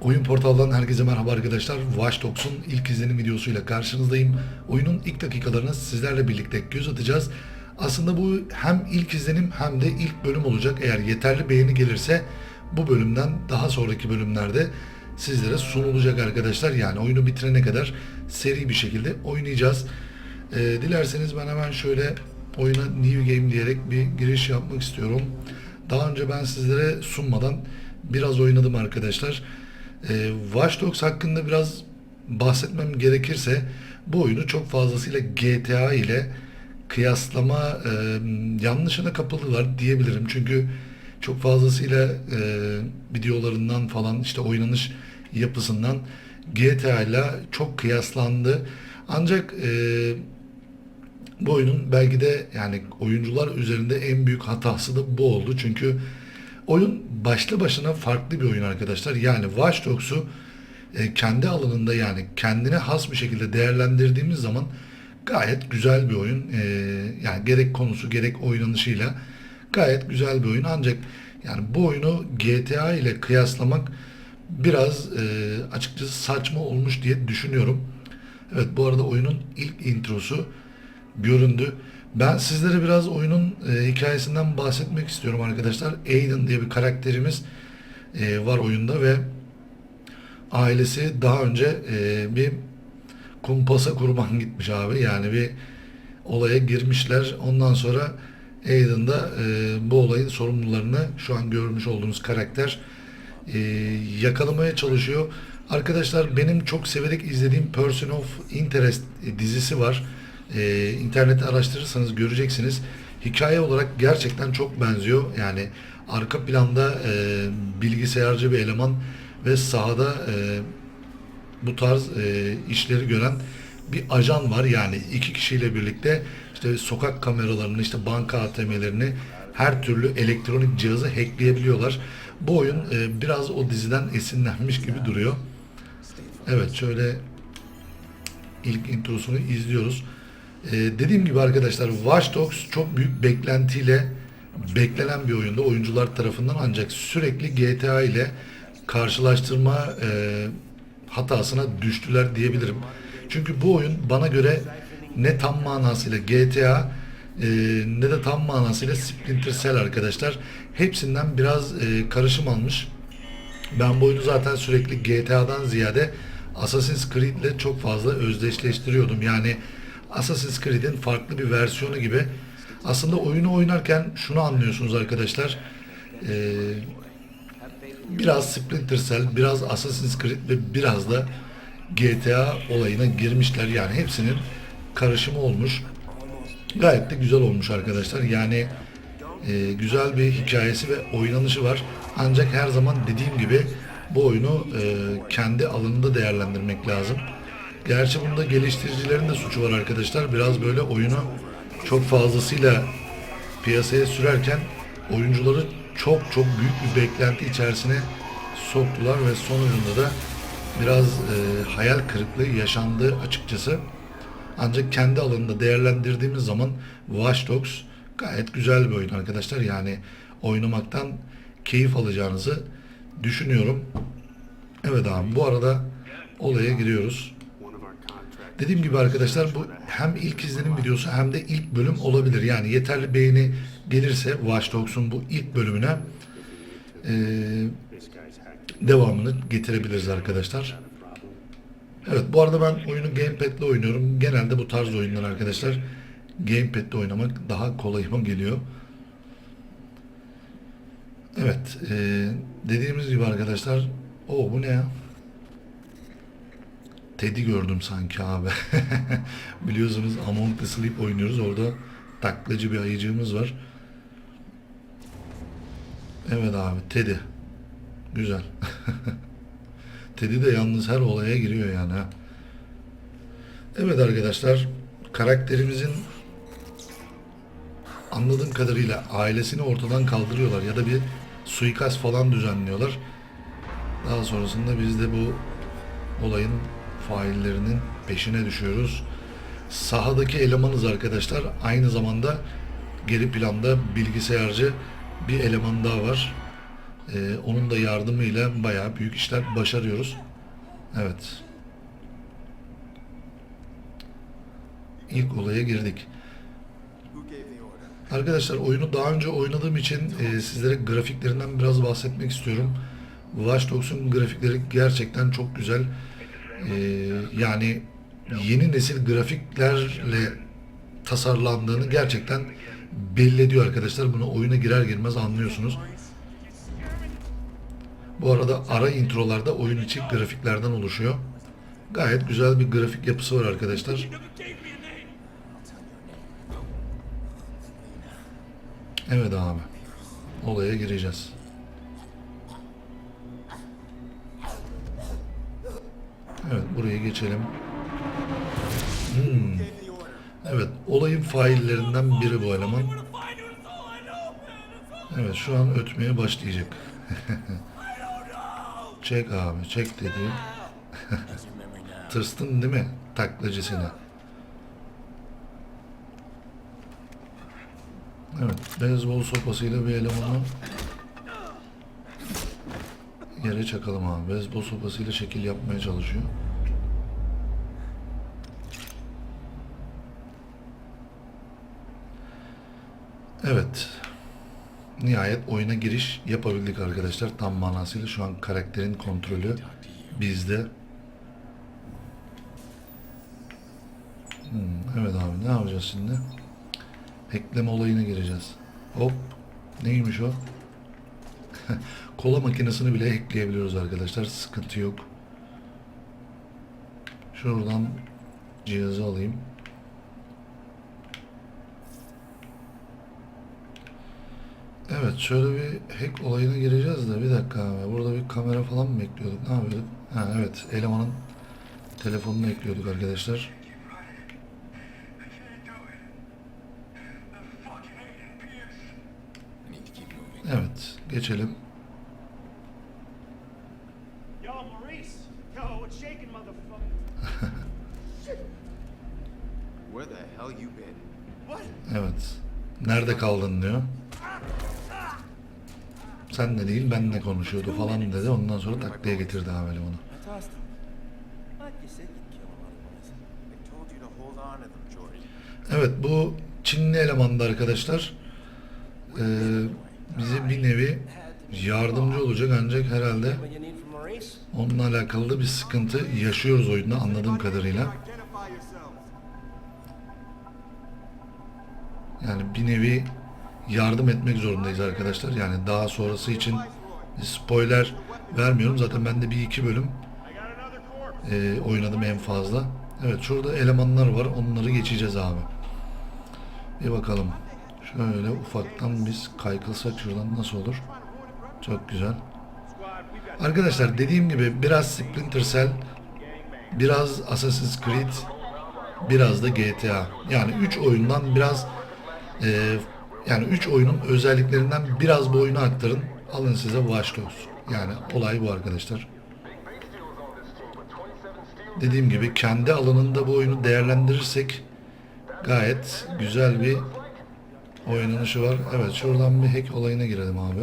Oyun portaldan herkese merhaba arkadaşlar. Watch Dogs'un ilk izlenim videosuyla karşınızdayım. Oyunun ilk dakikalarına sizlerle birlikte göz atacağız. Aslında bu hem ilk izlenim hem de ilk bölüm olacak. Eğer yeterli beğeni gelirse bu bölümden daha sonraki bölümlerde sizlere sunulacak arkadaşlar. Yani oyunu bitirene kadar seri bir şekilde oynayacağız. Ee, dilerseniz ben hemen şöyle oyuna New Game diyerek bir giriş yapmak istiyorum. Daha önce ben sizlere sunmadan biraz oynadım arkadaşlar. Ee, Watch Dogs hakkında biraz bahsetmem gerekirse bu oyunu çok fazlasıyla GTA ile kıyaslama e, yanlışına kapıldılar diyebilirim. Çünkü çok fazlasıyla e, videolarından falan işte oynanış yapısından GTA ile çok kıyaslandı. Ancak e, bu oyunun belki de yani oyuncular üzerinde en büyük hatası da bu oldu. Çünkü oyun başlı başına farklı bir oyun arkadaşlar. Yani Watch Dogs'u e, kendi alanında yani kendine has bir şekilde değerlendirdiğimiz zaman gayet güzel bir oyun. E, yani gerek konusu gerek oynanışıyla gayet güzel bir oyun. Ancak yani bu oyunu GTA ile kıyaslamak biraz e, açıkçası saçma olmuş diye düşünüyorum. Evet bu arada oyunun ilk introsu göründü. Ben sizlere biraz oyunun e, hikayesinden bahsetmek istiyorum arkadaşlar. Aiden diye bir karakterimiz e, var oyunda ve ailesi daha önce e, bir kumpasa kurban gitmiş abi. Yani bir olaya girmişler. Ondan sonra Aiden da e, bu olayın sorumlularını şu an görmüş olduğunuz karakter e, yakalamaya çalışıyor. Arkadaşlar benim çok severek izlediğim Person of Interest e, dizisi var. E, internette araştırırsanız göreceksiniz. Hikaye olarak gerçekten çok benziyor. Yani arka planda e, bilgisayarcı bir eleman ve sahada e, bu tarz e, işleri gören bir ajan var. Yani iki kişiyle birlikte işte sokak kameralarını, işte banka ATM'lerini her türlü elektronik cihazı hackleyebiliyorlar. Bu oyun e, biraz o diziden esinlenmiş gibi duruyor. Evet şöyle ilk introsunu izliyoruz. Ee, dediğim gibi arkadaşlar Watch Dogs çok büyük beklentiyle beklenen bir oyunda oyuncular tarafından ancak sürekli GTA ile karşılaştırma e, hatasına düştüler diyebilirim. Çünkü bu oyun bana göre ne tam manasıyla GTA e, ne de tam manasıyla Splinter Cell arkadaşlar. Hepsinden biraz e, karışım almış. Ben bu oyunu zaten sürekli GTA'dan ziyade Assassin's Creed ile çok fazla özdeşleştiriyordum. Yani Assassin's Creed'in farklı bir versiyonu gibi. Aslında oyunu oynarken şunu anlıyorsunuz arkadaşlar. Ee, biraz Splinter Cell, biraz Assassin's Creed ve biraz da GTA olayına girmişler. Yani hepsinin karışımı olmuş. Gayet de güzel olmuş arkadaşlar. Yani e, güzel bir hikayesi ve oynanışı var. Ancak her zaman dediğim gibi bu oyunu e, kendi alanında değerlendirmek lazım. Gerçi bunda geliştiricilerin de suçu var arkadaşlar. Biraz böyle oyunu çok fazlasıyla piyasaya sürerken oyuncuları çok çok büyük bir beklenti içerisine soktular ve sonucunda da biraz e, hayal kırıklığı yaşandı açıkçası. Ancak kendi alanında değerlendirdiğimiz zaman Watch Dogs gayet güzel bir oyun arkadaşlar. Yani oynamaktan keyif alacağınızı düşünüyorum. Evet abi bu arada olaya giriyoruz. Dediğim gibi arkadaşlar bu hem ilk izlenim videosu hem de ilk bölüm olabilir. Yani yeterli beğeni gelirse Watch Dogs'un bu ilk bölümüne eee, devamını getirebiliriz arkadaşlar. Evet bu arada ben oyunu Gamepad'le oynuyorum. Genelde bu tarz oyunlar arkadaşlar Gamepad'le oynamak daha kolayıma geliyor. Evet eee, dediğimiz gibi arkadaşlar o bu ne ya? Teddy gördüm sanki abi. Biliyorsunuz Among the Sleep oynuyoruz. Orada taklacı bir ayıcığımız var. Evet abi Teddy. Güzel. Teddy de yalnız her olaya giriyor yani. Evet arkadaşlar karakterimizin anladığım kadarıyla ailesini ortadan kaldırıyorlar ya da bir suikast falan düzenliyorlar. Daha sonrasında biz de bu olayın faillerinin peşine düşüyoruz. Sahadaki elemanız arkadaşlar aynı zamanda geri planda bilgisayarcı bir eleman daha var. Ee, onun da yardımıyla bayağı büyük işler başarıyoruz. Evet. İlk olaya girdik. Arkadaşlar oyunu daha önce oynadığım için e, sizlere grafiklerinden biraz bahsetmek istiyorum. Watch Dogs'un grafikleri gerçekten çok güzel. E, yani yeni nesil grafiklerle tasarlandığını gerçekten belli ediyor arkadaşlar. Bunu oyuna girer girmez anlıyorsunuz. Bu arada ara introlarda oyun içi grafiklerden oluşuyor. Gayet güzel bir grafik yapısı var arkadaşlar. Evet abi. Olaya gireceğiz. Evet buraya geçelim. Hmm. Evet olayın faillerinden biri bu eleman. Evet şu an ötmeye başlayacak. çek abi çek dedi. Tırstın değil mi taklacısına? Evet beyzbol sopasıyla bir elemanı yere çakalım abi. Beyzbol sopasıyla şekil yapmaya çalışıyor. Evet. Nihayet oyuna giriş yapabildik arkadaşlar. Tam manasıyla şu an karakterin kontrolü bizde. Hmm, evet abi ne yapacağız şimdi? Hackleme olayına gireceğiz. Hop. Neymiş o? Kola makinesini bile hackleyebiliyoruz arkadaşlar. Sıkıntı yok. Şuradan cihazı alayım. Evet şöyle bir hack olayına gireceğiz de bir dakika abi. Burada bir kamera falan mı ekliyorduk? Ne yapıyorduk? Ha evet elemanın telefonunu ekliyorduk arkadaşlar. Evet geçelim. Yo, Maurice. Yo, what's shaking, motherfucker? Where the hell you been? What? Evet. Nerede kaldın diyor. Sen de değil benle konuşuyordu falan dedi. Ondan sonra taklaya getirdi abi elemanı. I tossed him. Like you said, you'd kill him otherwise. They told you to hold on to them, Jordan. Evet bu Çinli elemandı arkadaşlar. Ee, bize bir nevi yardımcı olacak ancak herhalde onunla alakalı da bir sıkıntı yaşıyoruz oyunda anladığım kadarıyla. Yani bir nevi yardım etmek zorundayız arkadaşlar. Yani daha sonrası için spoiler vermiyorum. Zaten ben de bir iki bölüm e, oynadım en fazla. Evet şurada elemanlar var. Onları geçeceğiz abi. Bir bakalım. Şöyle ufaktan biz kaykılsak şuradan nasıl olur? Çok güzel. Arkadaşlar dediğim gibi biraz Splinter Cell, biraz Assassin's Creed, biraz da GTA. Yani 3 oyundan biraz e, yani 3 oyunun özelliklerinden biraz bu oyunu aktarın. Alın size Watch Dogs. Yani olay bu arkadaşlar. Dediğim gibi kendi alanında bu oyunu değerlendirirsek gayet güzel bir oynanışı var. Evet şuradan bir hack olayına girelim abi.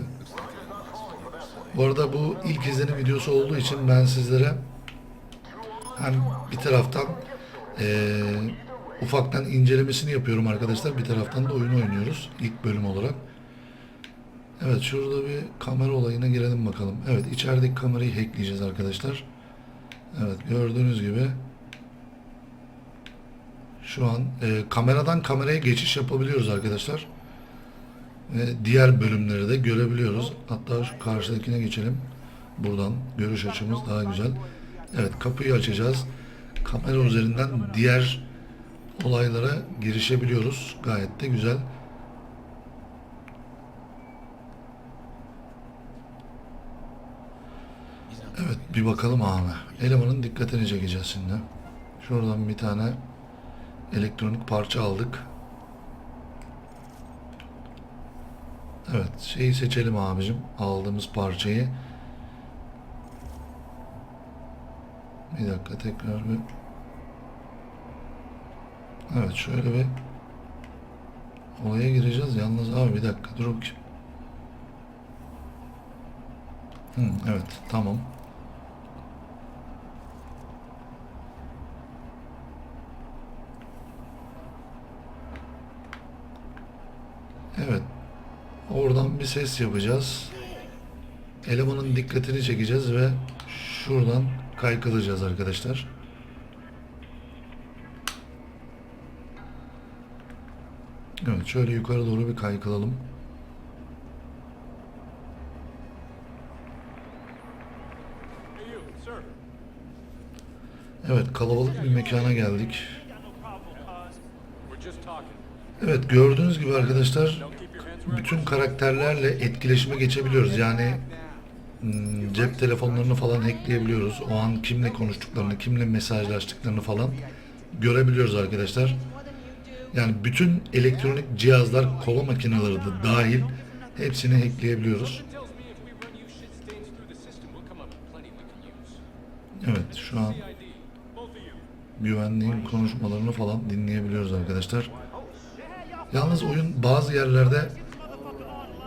Bu arada bu ilk izlenim videosu olduğu için ben sizlere hem bir taraftan eee, ufaktan incelemesini yapıyorum arkadaşlar. Bir taraftan da oyunu oynuyoruz ilk bölüm olarak. Evet şurada bir kamera olayına girelim bakalım. Evet içerideki kamerayı hackleyeceğiz arkadaşlar. Evet gördüğünüz gibi şu an eee, kameradan kameraya geçiş yapabiliyoruz arkadaşlar. Ve diğer bölümleri de görebiliyoruz. Hatta şu karşıdakine geçelim. Buradan görüş açımız daha güzel. Evet kapıyı açacağız. Kamera üzerinden diğer olaylara girişebiliyoruz. Gayet de güzel. Evet bir bakalım abi. Elemanın dikkatini çekeceğiz şimdi. Şuradan bir tane elektronik parça aldık. Evet şeyi seçelim abicim. Aldığımız parçayı. Bir dakika tekrar bir Evet şöyle bir olaya gireceğiz. Yalnız abi bir dakika dur bakayım. Hı, evet tamam. Evet. Oradan bir ses yapacağız. Elemanın dikkatini çekeceğiz ve şuradan kaykılacağız arkadaşlar. Evet şöyle yukarı doğru bir kaykılalım. Evet kalabalık bir mekana geldik. Evet gördüğünüz gibi arkadaşlar Bütün karakterlerle etkileşime geçebiliyoruz. Yani hmm, cep telefonlarını falan hackleyebiliyoruz. O an kimle konuştuklarını, kimle mesajlaştıklarını falan görebiliyoruz arkadaşlar. Yani bütün elektronik cihazlar, kola makineleri de dahil hepsini hackleyebiliyoruz. Evet şu an güvenliğin konuşmalarını falan dinleyebiliyoruz arkadaşlar. Yalnız oyun bazı yerlerde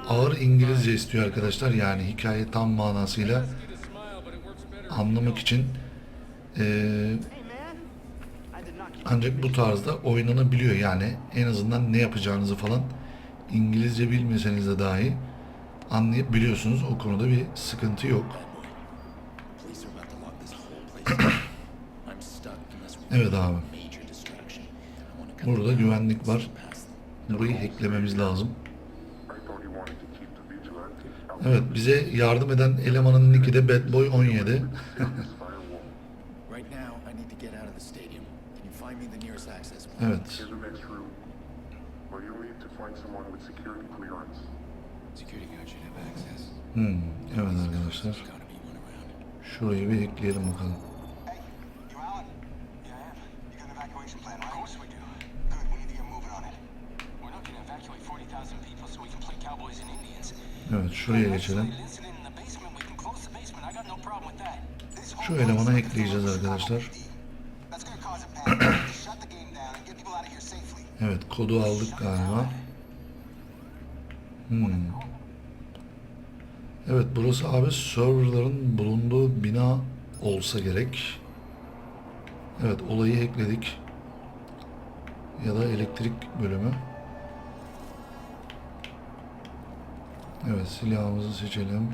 ağır İngilizce istiyor arkadaşlar. Yani hikaye tam manasıyla anlamak için keep ancak bu tarzda oynanabiliyor. Yani en azından ne yapacağınızı falan İngilizce bilmeseniz de dahi anlayabiliyorsunuz. O konuda bir sıkıntı yok. Evet abi. Burada güvenlik var. Burayı hacklememiz lazım. Evet bize yardım eden elemanın nicki de Bad Boy 17. of his firewall. Right now, I need to get people out of here safely. Evet kodu aldık galiba. Hmm. Evet burası abi serverların bulunduğu bina olsa gerek. Evet olayı ekledik. Ya da elektrik bölümü. Evet silahımızı seçelim.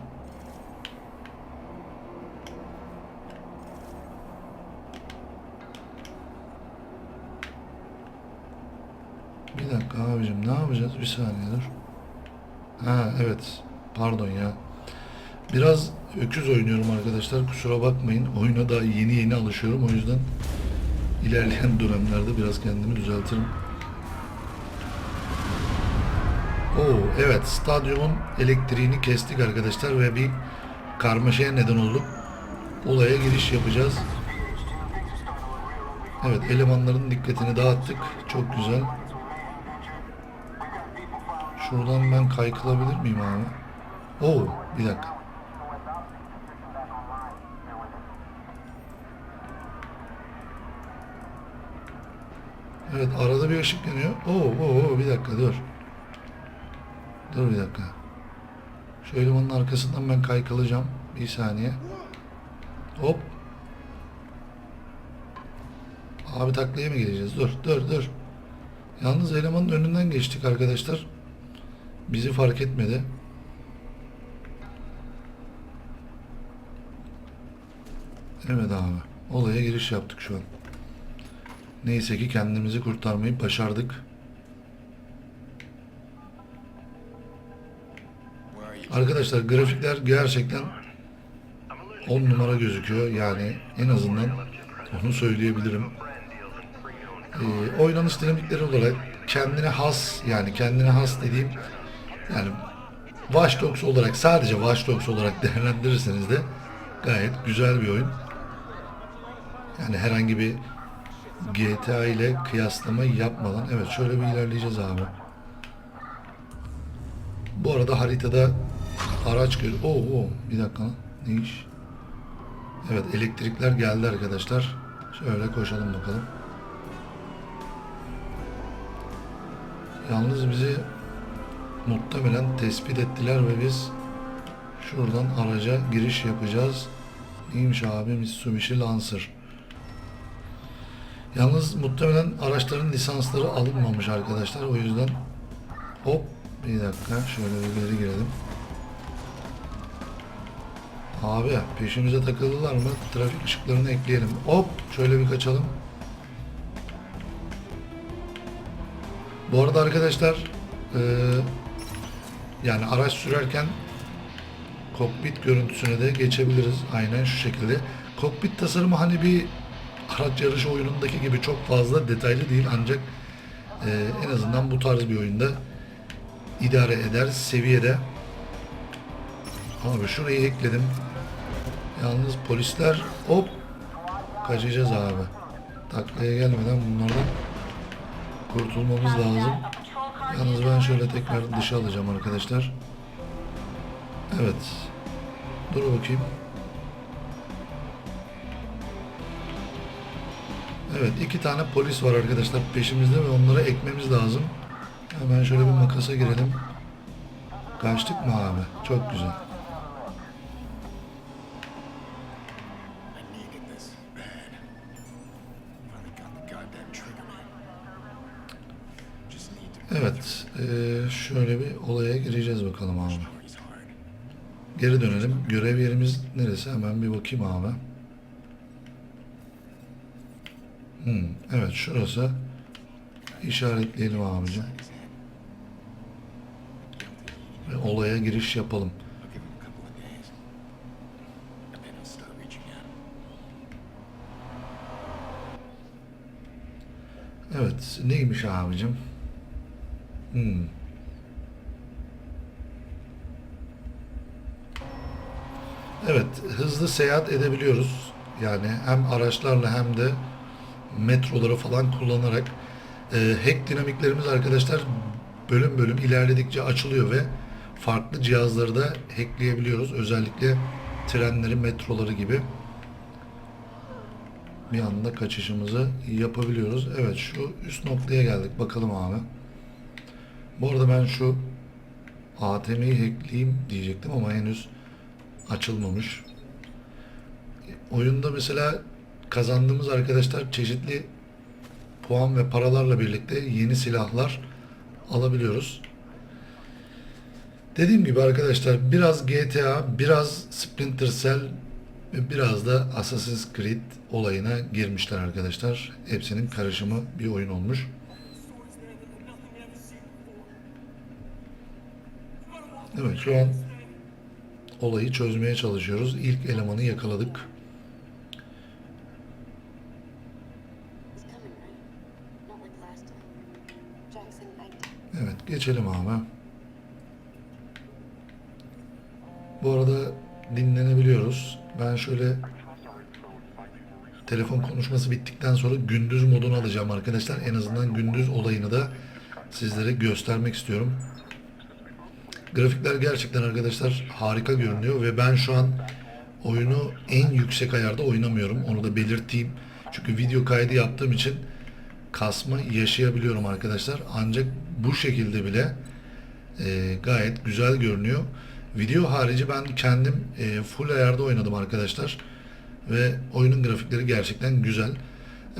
Bir dakika abicim ne yapacağız? Bir saniye dur. Ha evet. Pardon ya. Biraz öküz oynuyorum arkadaşlar. Kusura bakmayın. Oyuna daha yeni yeni alışıyorum. O yüzden ilerleyen dönemlerde biraz kendimi düzeltirim. Oo evet. Stadyumun elektriğini kestik arkadaşlar ve bir karmaşaya neden olduk. Olaya giriş yapacağız. Evet elemanların dikkatini dağıttık. Çok güzel. Şuradan ben kaykılabilir miyim abi? Oo, bir dakika. Evet, arada bir ışık yanıyor. Oo, oo, oo, bir dakika dur. Dur bir dakika. Şu elemanın arkasından ben kaykılacağım. Bir saniye. Hop. Abi taklaya mı geleceğiz? Dur, dur, dur. Yalnız elemanın önünden geçtik arkadaşlar. Bizi fark etmedi. Evet abi. Olaya giriş yaptık şu an. Neyse ki kendimizi kurtarmayı başardık. Arkadaşlar grafikler gerçekten 10 numara gözüküyor. Yani en azından onu söyleyebilirim. Ee, oynanış dinamikleri olarak kendine has yani kendine has dediğim yani Watch Dogs olarak sadece Watch Dogs olarak değerlendirirseniz de gayet güzel bir oyun. Yani herhangi bir GTA ile kıyaslama yapmadan evet şöyle bir ilerleyeceğiz abi. Bu arada haritada araç gör. Oo, oo, bir dakika. Ne iş? Evet elektrikler geldi arkadaşlar. Şöyle koşalım bakalım. Yalnız bizi muhtemelen tespit ettiler ve biz Şuradan araca giriş yapacağız. Neymiş abi Mitsubishi Lancer. Yalnız muhtemelen araçların lisansları alınmamış arkadaşlar. O yüzden hop bir dakika şöyle bir geri girelim. Abi peşimize takıldılar mı? Trafik ışıklarını ekleyelim. Hop şöyle bir kaçalım. Bu arada arkadaşlar eee, yani araç sürerken kokpit görüntüsüne de geçebiliriz. Aynen şu şekilde. Kokpit tasarımı hani bir araç yarışı oyunundaki gibi çok fazla detaylı değil ancak eee, en azından bu tarz bir oyunda idare eder seviyede. Abi şurayı ekledim. Yalnız polisler hop kaçacağız abi. Taklaya gelmeden bunlardan kurtulmamız lazım. Yalnız ben şöyle tekrar dışa alacağım arkadaşlar. Evet. Dur bakayım. Evet iki tane polis var arkadaşlar peşimizde ve onlara ekmemiz lazım. Hemen şöyle bir makasa girelim. Kaçtık mı abi? Çok güzel. Eee, şöyle bir olaya gireceğiz bakalım abi. Geri dönelim. Görev yerimiz neresi? Hemen bir bakayım abi. Hmm, evet şurası. İşaretleyelim abicim. Ve olaya giriş yapalım. Evet. Neymiş abicim? Hmm. Evet. Hızlı seyahat edebiliyoruz. Yani hem araçlarla hem de metroları falan kullanarak e, hack dinamiklerimiz arkadaşlar bölüm bölüm ilerledikçe açılıyor ve farklı cihazları da hackleyebiliyoruz. Özellikle trenleri, metroları gibi bir anda kaçışımızı yapabiliyoruz. Evet şu üst noktaya geldik. Bakalım abi. Bu arada ben şu ATM'yi hackleyeyim diyecektim ama henüz açılmamış. Oyunda mesela kazandığımız arkadaşlar çeşitli puan ve paralarla birlikte yeni silahlar alabiliyoruz. Dediğim gibi arkadaşlar biraz GTA, biraz Splinter Cell ve biraz da Assassin's Creed olayına girmişler arkadaşlar. Hepsinin karışımı bir oyun olmuş. Evet şu an olayı çözmeye çalışıyoruz. İlk elemanı yakaladık. Evet geçelim abi. Bu arada dinlenebiliyoruz. Ben şöyle telefon konuşması bittikten sonra gündüz modunu alacağım arkadaşlar. En azından gündüz olayını da sizlere göstermek istiyorum. Grafikler gerçekten arkadaşlar harika görünüyor ve ben şu an oyunu en yüksek ayarda oynamıyorum. Onu da belirteyim. Çünkü video kaydı yaptığım için kasma yaşayabiliyorum arkadaşlar. Ancak bu şekilde bile e, gayet güzel görünüyor. Video harici ben kendim e, full ayarda oynadım arkadaşlar. Ve oyunun grafikleri gerçekten güzel.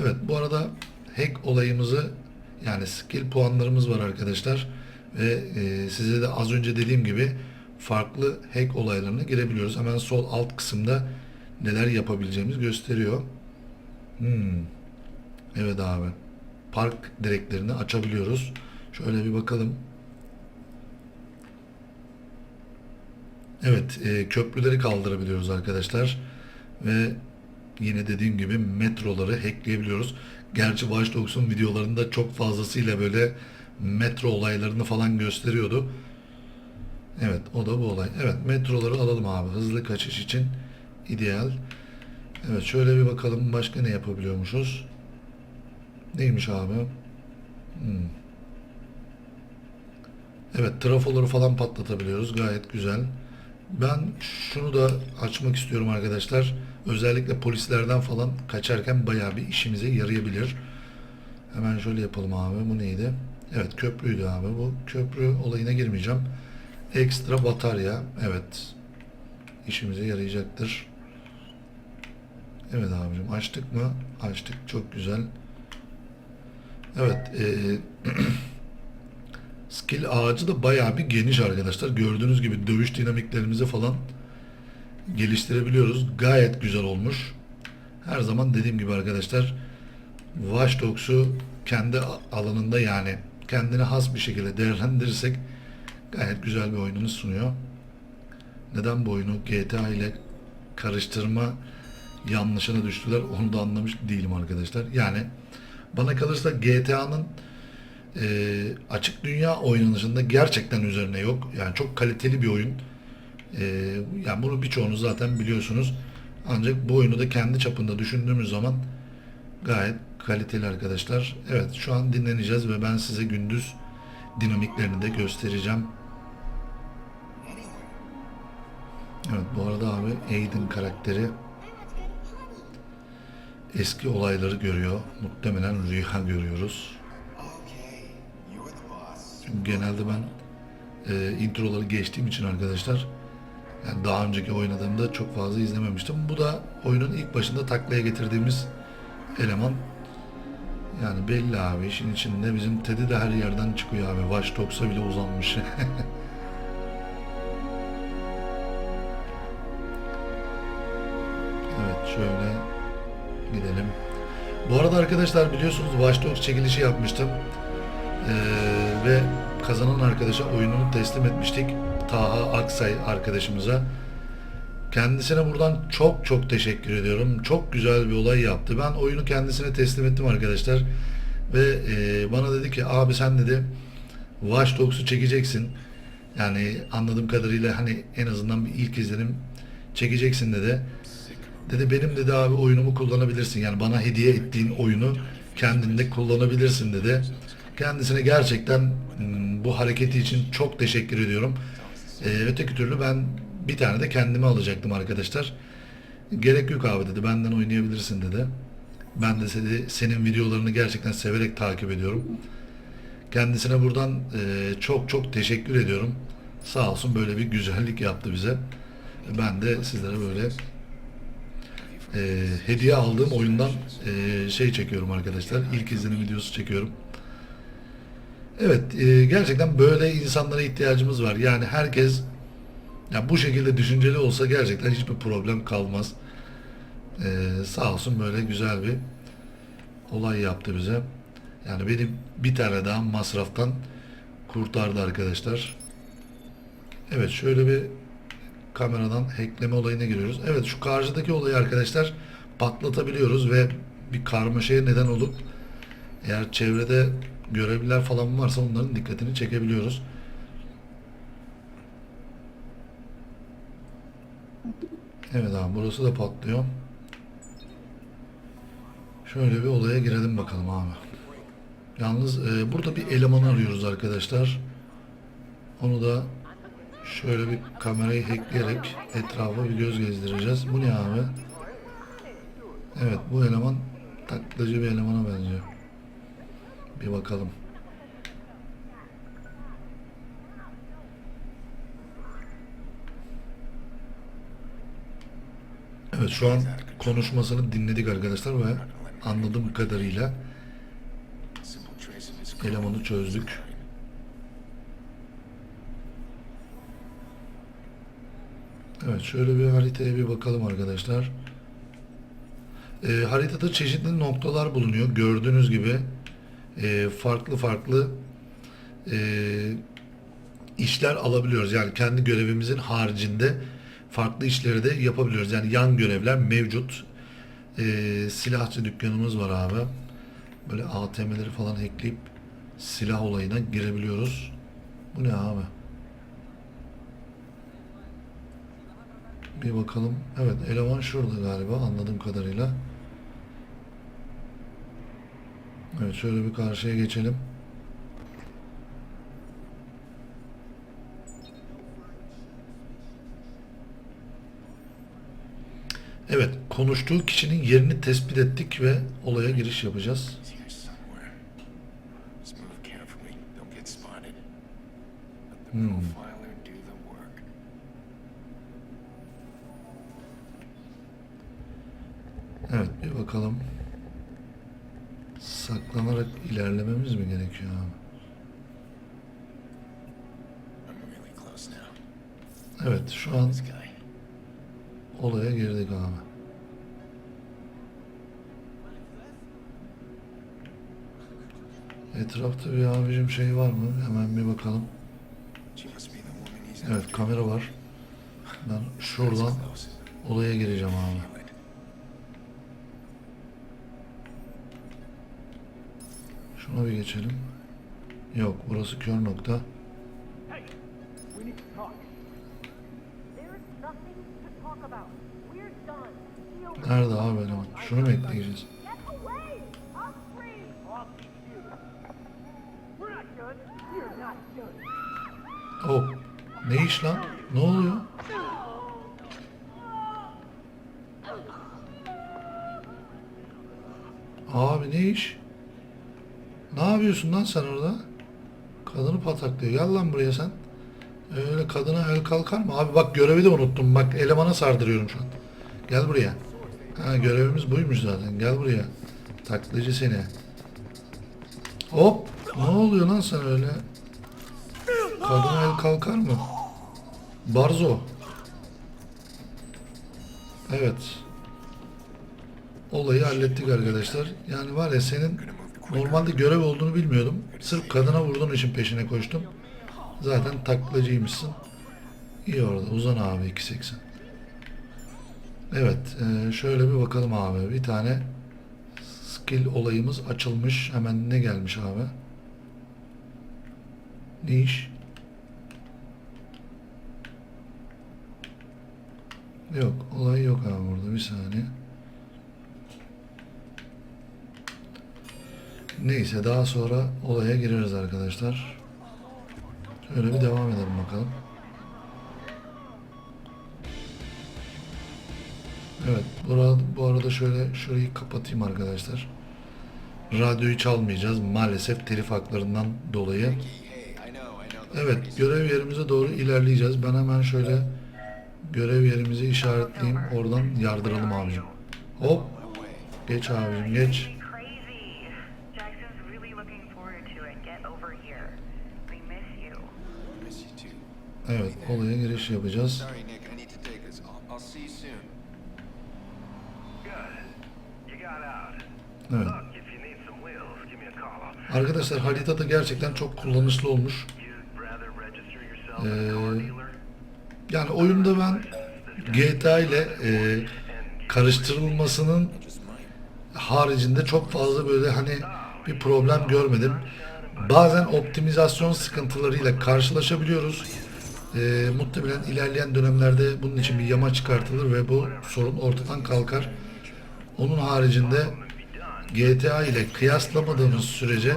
Evet bu arada hack olayımızı yani skill puanlarımız var arkadaşlar. Ve e, size de az önce dediğim gibi farklı hack olaylarına girebiliyoruz. Hemen sol alt kısımda neler yapabileceğimiz gösteriyor. Hmm. Evet abi. Park direklerini açabiliyoruz. Şöyle bir bakalım. Evet, e, köprüleri kaldırabiliyoruz arkadaşlar. Ve yine dediğim gibi metroları hackleyebiliyoruz. Gerçi Watch Dogs'un videolarında çok fazlasıyla böyle metro olaylarını falan gösteriyordu. Evet, o da bu olay. Evet, metroları alalım abi. Hızlı kaçış için ideal. Evet, şöyle bir bakalım başka ne yapabiliyormuşuz. Neymiş abi? Hmm. Evet, trafoları falan patlatabiliyoruz. Gayet güzel. Ben şunu da açmak istiyorum arkadaşlar. Özellikle polislerden falan kaçarken bayağı bir işimize yarayabilir. Hemen şöyle yapalım abi. Bu neydi? Evet köprüydü abi bu. Köprü olayına girmeyeceğim. Ekstra batarya. Evet. İşimize yarayacaktır. Evet abicim açtık mı? Açtık. Çok güzel. Evet. E, skill ağacı da bayağı bir geniş arkadaşlar. Gördüğünüz gibi dövüş dinamiklerimizi falan geliştirebiliyoruz. Gayet güzel olmuş. Her zaman dediğim gibi arkadaşlar Watch Dogs'u kendi alanında yani kendine has bir şekilde değerlendirirsek gayet güzel bir oyununu sunuyor. Neden bu oyunu GTA ile karıştırma yanlışına düştüler onu da anlamış değilim arkadaşlar. Yani bana kalırsa GTA'nın e, açık dünya oynanışında gerçekten üzerine yok. Yani çok kaliteli bir oyun. E, yani bunu birçoğunuz zaten biliyorsunuz. Ancak bu oyunu da kendi çapında düşündüğümüz zaman gayet kaliteli arkadaşlar. Evet şu an dinleneceğiz ve ben size gündüz dinamiklerini de göstereceğim. Evet bu arada abi Aiden karakteri eski olayları görüyor. Muhtemelen rüya görüyoruz. Çünkü genelde ben e, introları geçtiğim için arkadaşlar yani daha önceki oynadığımda çok fazla izlememiştim. Bu da oyunun ilk başında taklaya getirdiğimiz eleman yani belli abi işin içinde bizim Teddy de her yerden çıkıyor abi. Watch Dogs'a bile uzanmış. evet şöyle gidelim. Bu arada arkadaşlar biliyorsunuz Watch Dogs çekilişi yapmıştım. Ee, ve kazanan arkadaşa oyununu teslim etmiştik. Taha Aksay arkadaşımıza. Kendisine buradan çok çok teşekkür ediyorum. Çok güzel bir olay yaptı. Ben oyunu kendisine teslim ettim arkadaşlar. Ve e, bana dedi ki abi sen dedi Watch Dogs'u çekeceksin. Yani anladığım kadarıyla hani en azından bir ilk izlenim çekeceksin dedi. Dedi benim dedi abi oyunumu kullanabilirsin. Yani bana hediye ettiğin oyunu kendinde kullanabilirsin dedi. Kendisine gerçekten bu hareketi için çok teşekkür ediyorum. Ee, öteki türlü ben bir tane de kendime alacaktım arkadaşlar. Gerek yok abi dedi. Benden oynayabilirsin dedi. Ben de seni, senin videolarını gerçekten severek takip ediyorum. Kendisine buradan e, çok çok teşekkür ediyorum. Sağ olsun böyle bir güzellik yaptı bize. Ben de sizlere böyle e, hediye aldığım oyundan e, şey çekiyorum arkadaşlar. İlk izlenim videosu çekiyorum. Evet e, gerçekten böyle insanlara ihtiyacımız var. Yani herkes yani bu şekilde düşünceli olsa gerçekten hiçbir problem kalmaz. Ee, sağ olsun böyle güzel bir olay yaptı bize. Yani benim bir tane daha masraftan kurtardı arkadaşlar. Evet şöyle bir kameradan hackleme olayına giriyoruz. Evet şu karşıdaki olayı arkadaşlar patlatabiliyoruz ve bir karmaşaya neden olup eğer çevrede görevliler falan varsa onların dikkatini çekebiliyoruz. Evet abi burası da patlıyor. Şöyle bir olaya girelim bakalım abi. Yalnız e, burada bir eleman arıyoruz arkadaşlar. Onu da şöyle bir kamerayı hackleyerek etrafa bir göz gezdireceğiz. Bu ne abi? Evet bu eleman taklacı bir elemana benziyor. Bir bakalım. Evet şu an konuşmasını dinledik arkadaşlar ve anladığım kadarıyla elemanı çözdük. Evet şöyle bir haritaya bir bakalım arkadaşlar. E, haritada çeşitli noktalar bulunuyor. Gördüğünüz gibi e, farklı farklı e, işler alabiliyoruz. Yani kendi görevimizin haricinde farklı işleri de yapabiliyoruz. Yani yan görevler mevcut. E, silahçı dükkanımız var abi. Böyle ATM'leri falan hackleyip silah olayına girebiliyoruz. Bu ne abi? Bir bakalım. Evet eleman şurada galiba anladığım kadarıyla. Evet şöyle bir karşıya geçelim. Evet, konuştuğu kişinin yerini tespit ettik ve olaya giriş yapacağız. Hmm. Evet, bir bakalım. Saklanarak ilerlememiz mi gerekiyor abi? Evet, şu an olaya girdik abi. Etrafta bir abicim şey var mı? Hemen bir bakalım. Evet kamera var. Ben şuradan olaya gireceğim abi. Şuna bir geçelim. Yok burası kör nokta. Not good. We're not good. Hop. Ne iş lan? Ne oluyor? Abi ne iş? Ne yapıyorsun lan sen orada? Kadını pataklıyor. Gel lan buraya sen. Öyle kadına el kalkar mı? Abi bak görevi de unuttum. Bak elemana sardırıyorum şu an. Gel buraya. Ha görevimiz buymuş zaten. Gel buraya. Taklacı seni. Hop. Ne oluyor lan sen öyle? Kadına el kalkar mı? Barzo. Evet. Olayı hallettik arkadaşlar. Yani var ya senin normalde görev olduğunu bilmiyordum. Sırf kadına vurduğun için peşine koştum. Zaten taklacıymışsın. İyi orada. Uzan abi 2.80. Evet. eee, şöyle bir bakalım abi. Bir tane skill olayımız açılmış. Hemen ne gelmiş abi? Ne iş? Yok, olay yok abi burada. Bir saniye. Neyse daha sonra olaya gireriz arkadaşlar. Şöyle bir devam edelim bakalım. Evet, burada, bu arada şöyle şurayı kapatayım arkadaşlar. Radyoyu çalmayacağız maalesef telif haklarından dolayı. Evet, görev yerimize doğru ilerleyeceğiz. Ben hemen şöyle görev yerimizi işaretleyeyim. Oradan yardıralım abicim. Hop, geç abicim, geç. Wheels, give me a call. Arkadaşlar harita da gerçekten çok kullanışlı olmuş. Dealer? Yani oyunda ben GTA ile e, karıştırılmasının haricinde çok fazla böyle hani bir problem görmedim. Bazen optimizasyon sıkıntılarıyla karşılaşabiliyoruz. E, muhtemelen ilerleyen dönemlerde bunun için bir yama çıkartılır ve bu sorun ortadan kalkar. Onun haricinde GTA ile kıyaslamadığımız sürece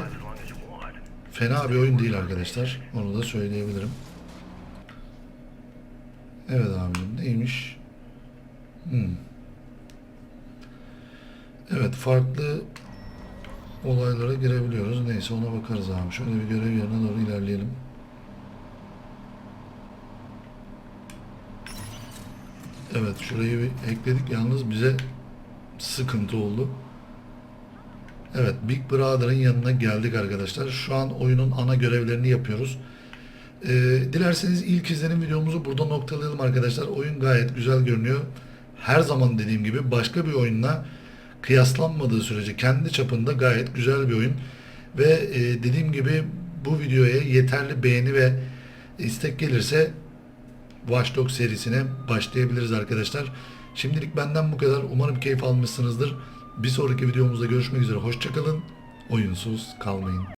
fena bir oyun değil arkadaşlar. Onu da söyleyebilirim. Evet abicim neymiş? Hmm. Evet farklı olaylara girebiliyoruz. Neyse ona bakarız abi. Şöyle bir görev yerine doğru ilerleyelim. Evet şurayı bir ekledik. Yalnız bize sıkıntı oldu. Evet Big Brother'ın yanına geldik arkadaşlar. Şu an oyunun ana görevlerini yapıyoruz. Ee, dilerseniz ilk izlenim videomuzu burada noktalayalım arkadaşlar. Oyun gayet güzel görünüyor. Her zaman dediğim gibi başka bir oyunla kıyaslanmadığı sürece kendi çapında gayet güzel bir oyun. Ve e, dediğim gibi bu videoya yeterli beğeni ve istek gelirse Watch serisine başlayabiliriz arkadaşlar. Şimdilik benden bu kadar. Umarım keyif almışsınızdır. Bir sonraki videomuzda görüşmek üzere. Hoşçakalın. Oyunsuz kalmayın.